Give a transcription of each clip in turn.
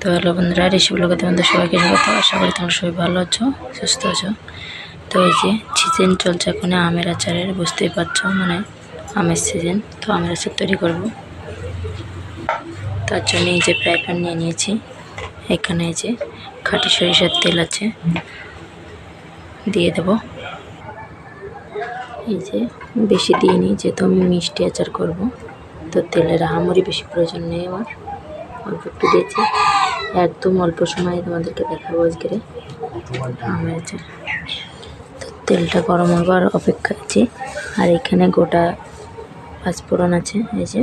তো হ্যালো বন্ধুরা রেসিপি লোকে তোমাদের সবাইকে স্বাগত। আশা করি তোমরা সবাই ভালো আছো, সুস্থ আছো। তো এই যে সিজন চলছে এখন, আমের আচারের, বুঝতেই পারছ মানে আমের সিজন তো আমের আচার তৈরি করব। তার জন্য এই যে ফ্রাই প্যান নিয়ে নিয়েছি। এখানে এই যে খাঁটি সরিষার তেল আছে, দিয়ে দেব। এই যে বেশি দিইনি, যেহেতু আমি মিষ্টি আচার করব, তো তেলের আহামরি বেশি প্রয়োজন নেই আমার। অল্প একটু দিয়েছি। একদম অল্প সময়ে তোমাদেরকে দেখাবো আজকে। আচার তো তেলটা গরম হবার অপেক্ষা আছে। আর এখানে গোটা পাঁচফোড়ন আছে, এই যে।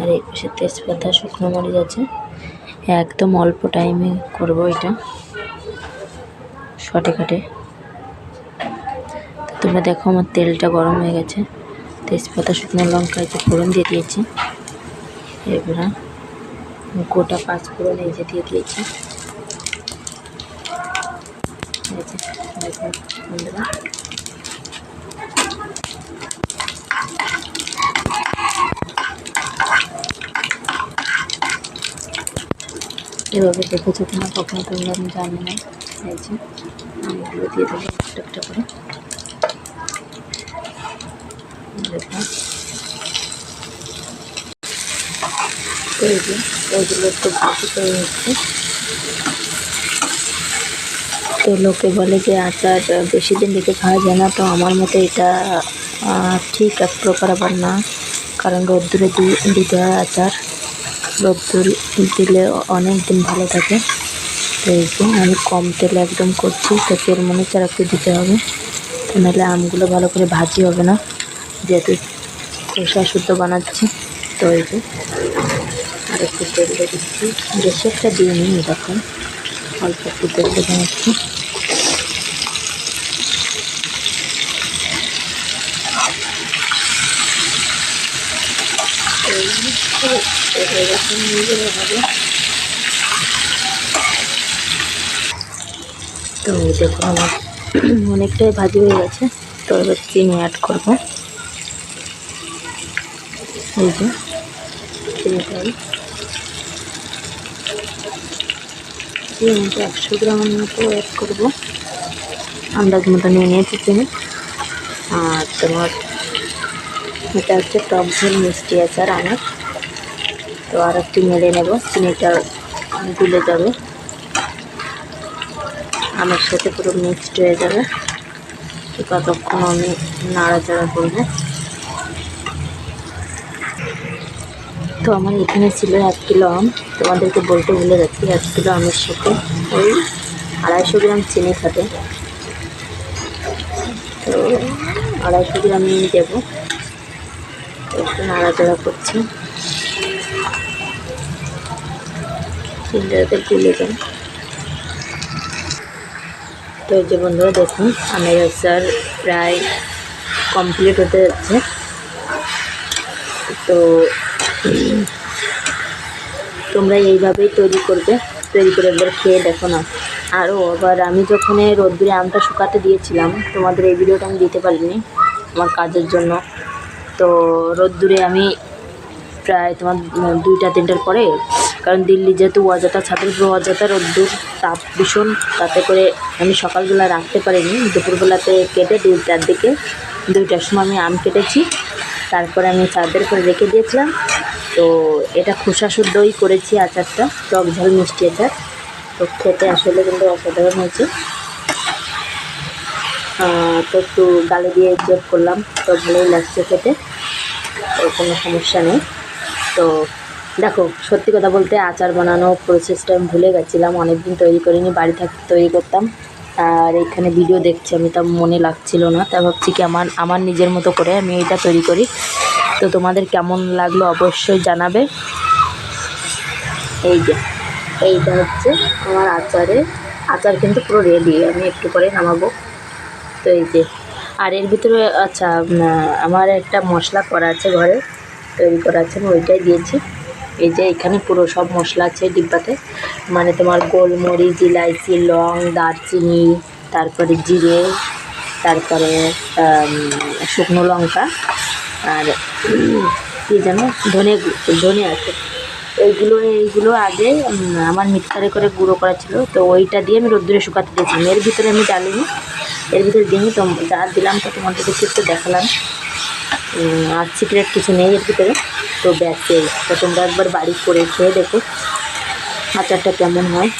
আর এই পাশে তেজপাতা, শুকনো মরিচ আছে। একদম অল্প টাইমে করব এটা। শটে কাটে। তোমরা দেখো আমার তেলটা গরম হয়ে গেছে। তেজপাতা, শুকনো লঙ্কা একটু ফোড়ন দিয়ে দিয়েছি। এবারে গোটা পাঁচ ফোড়ন এই যে দিয়ে দিয়েছি। এভাবে দেখেছ কিনা কখনো তোমরা, আমি জানি না। এই আমি এগুলো দিয়ে দেবো একটা একটা করে দেখো তো এই যে একটু ভাজি করে নিচ্ছি তো লোকে বলে যে আচার বেশি দিন রেখে খাওয়া যায় না। তো আমার মতে এটা ঠিক এক প্রকার আবার না। কারণ রোদ্দুরে দিতে হয় আচার, রোদ্দুর দিলে অনেক দিন ভালো থাকে। তো এই যে, আমি কম তেলে একদম করছি। তো তেল মনে হচ্ছে আর দিতে হবে। তো নাহলে আমগুলো ভালো করে ভাজি হবে না। যেহেতু খোসা শুদ্ধ বানাচ্ছি। তো এই যে আর একটু তেল দিয়ে দিচ্ছি। বেশি একটা দিয়ে নিই দেখুন অল্প একটু তেল দিয়ে বানাচ্ছি তো দেখুন আমার অনেকটাই ভাজি হয়ে গেছে, তো এবার চিনি অ্যাড করব। এই যে একশো গ্রামের মতো অ্যাড করব। আন্দাজ মতো নিয়ে নিয়েছি চিনি। আর তোমার, এটা হচ্ছে টক ঝোল, মিষ্টি আচার আমার তো আর একটু মেরে নেব চিনিটা গুলে যাবে। আমের সাথে পুরো মিক্সড হয়ে যাবে। ততক্ষণ আমি নাড়াচাড়া করব। তো আমার এখানে ছিল এক কিলো আম। তোমাদেরকে বলতে ভুলে গেছি এক কিলো আমের সাথে ওই আড়াইশো গ্রাম চিনি খাবে। তো আড়াইশো গ্রাম নিয়ে দেবো একটু নাড়াচাড়া করছি। চিনিটাতে গুলে যায় তো এই যে বন্ধুরা দেখুন, আমের আচার প্রায় কমপ্লিট হতে যাচ্ছে। তো তোমরা এইভাবেই তৈরি করবে, তৈরি করে একবার খেয়ে দেখো না। আরও আবার আমি যখন রোদ্দুরে আমটা শুকাতে দিয়েছিলাম, তোমাদের এই ভিডিওটা আমি দিতে পারিনি আমার কাজের জন্য। তো রোদ্দুরে আমি প্রায় তোমার দুইটা, তিনটার পরে, কারণ দিল্লি যেহেতু ছাদের উপর অযথা রোদ্দুর তাপ ভীষণ, তাতে করে আমি সকালবেলা রাখতে পারিনি। দুপুরবেলাতে কেটে, দুইটার দিকে, দুইটার সময় আমি আম কেটেছি। তারপরে আমি চাঁদের করে রেখে দিয়েছিলাম। তো এটা খোসা শুদ্ধই করেছি আচারটা, টক ঝাল মিষ্টি আচার। তো খেতে আসলে কিন্তু অসাধারণ হয়েছে। তো একটু গালে দিয়ে যোগ করলাম, তো ভালোই লাগছে খেতে। তো কোনো সমস্যা নেই। তো দেখো, সত্যি কথা বলতে আচার বানানো প্রসেসটা আমি ভুলে গেছিলাম, অনেকদিন তৈরি করিনি, বাড়ি থাকতে তৈরি করতাম। আর এখানে ভিডিও দেখছি, আমি তা মনে লাগছিল না। তা ভাবছি কি আমার আমার নিজের মতো করে আমি এটা তৈরি করি। তো তোমাদের কেমন লাগল অবশ্যই জানাবে। এই যে, এইটা হচ্ছে আমার আচারে আচার কিন্তু পুরো রেডি আমি একটু পরে নামাবো। তো এই যে, আর এর ভিতরে আচ্ছা আমার একটা মশলা করা আছে ঘরে, তৈরি করা আছে, আমি ওইটাই দিয়েছি। এই যে এখানে পুরো সব মশলা আছে ডিব্বাতে। মানে তোমার গোলমরিচ, ইলাইচি, লং, দারচিনি, তারপরে জিরে, তারপরে শুকনো লঙ্কা আর কী যেন, ধনে ধনে আছে। এইগুলো এইগুলো আগে আমার মিক্সারে করে গুঁড়ো করা ছিল। তো ওইটা দিয়ে আমি রোদ্দুরে শুকাতে দিয়েছিলাম এর ভিতরে আমি ডালিনি এর ভিতরে দিইনি তো যা দিলাম তো তোমাদেরকে একটু দেখালাম। আর সিক্রেট কিছু নেই এর ভিতরে। তো এই তো তোমরা একবার বাড়ি করে খেয়ে দেখো আচারটা কেমন হয়।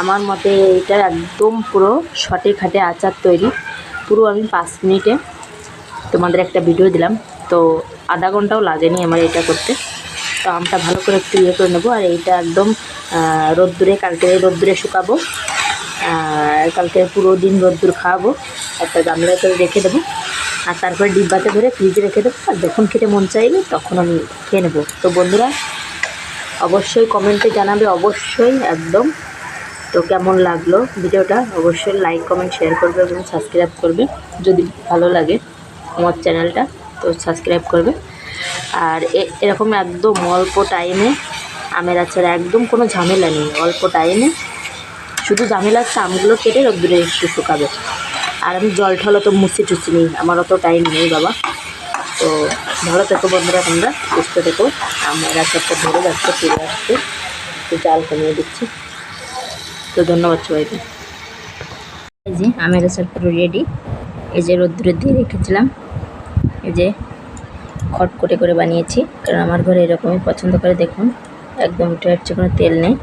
আমার মতে এটা একদম পুরো শটে খাটে আচার তৈরি। পুরো আমি পাঁচ মিনিটে তোমাদের একটা ভিডিও দিলাম। তো আধা ঘন্টাও লাগেনি আমার এটা করতে। তো আমটা ভালো করে একটু ইয়ে করে নেব। আর এইটা একদম রোদ্দুরে, কালকে রোদ্দুরে শুকাবো। কালকে পুরো দিন রোদ্দুর খাওয়াবো। একটা গামলা করে রেখে দেবো। আর তারপরে ডিব্বাতে ধরে ফ্রিজে রেখে দেবো আর যখন খেতে মন চাইবে তখন আমি খেয়ে নেব। তো বন্ধুরা, অবশ্যই কমেন্টে জানাবে, অবশ্যই একদম। তো কেমন লাগল ভিডিওটা? অবশ্যই লাইক কমেন্ট শেয়ার করবে এবং সাবস্ক্রাইব করবে যদি ভালো লাগে আমার চ্যানেলটা তো সাবস্ক্রাইব করবে। আর এরকম একদম অল্প টাইমে আমের আচার একদম কোনো ঝামেলা নেই। অল্প টাইমে শুধু ঝামেলা হচ্ছে আমগুলো কেটে রোদ্দুরে একটু শুকাবে। আর আমি জল ঠল তো মুছে টুচি নেই আমার অত টাইম নেই বাবা। তো ভালো থেকো বন্ধুরা তোমরা, সুস্থ থেকো। আমার আচারটা ধরে যাচ্ছে, ফিরে আসছে। একটু জাল কমিয়ে দিচ্ছি। তো ধন্যবাদ সবাইকে। এই যে আমের আচার পুরো রেডি এই যে রোদ্দুরে দিয়ে রেখেছিলাম। এই যে খট করে করে বানিয়েছি। কারণ আমার ঘরে এরকমই পছন্দ করে, দেখুন। একদম হচ্ছে কোনো তেল নেই।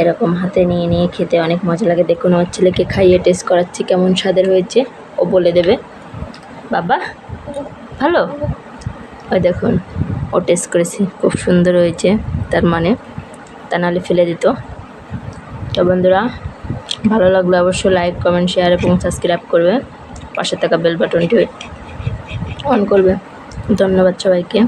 এরকম হাতে নিয়ে নিয়ে খেতে অনেক মজা লাগে। দেখুন আমার ছেলেকে খাইয়ে টেস্ট করাচ্ছি কেমন স্বাদের হয়েছে। ও বলে দেবে। বাবা, ভালো? ওই দেখুন, ও টেস্ট করেছি। খুব সুন্দর হয়েছে তার মানে। তা নাহলে ফেলে দিত। তো বন্ধুরা, ভালো লাগলে অবশ্যই লাইক কমেন্ট শেয়ার এবং সাবস্ক্রাইব করবে। পাশে থাকা বেল বাটনটি অন করবে। ধন্যবাদ সবাইকে।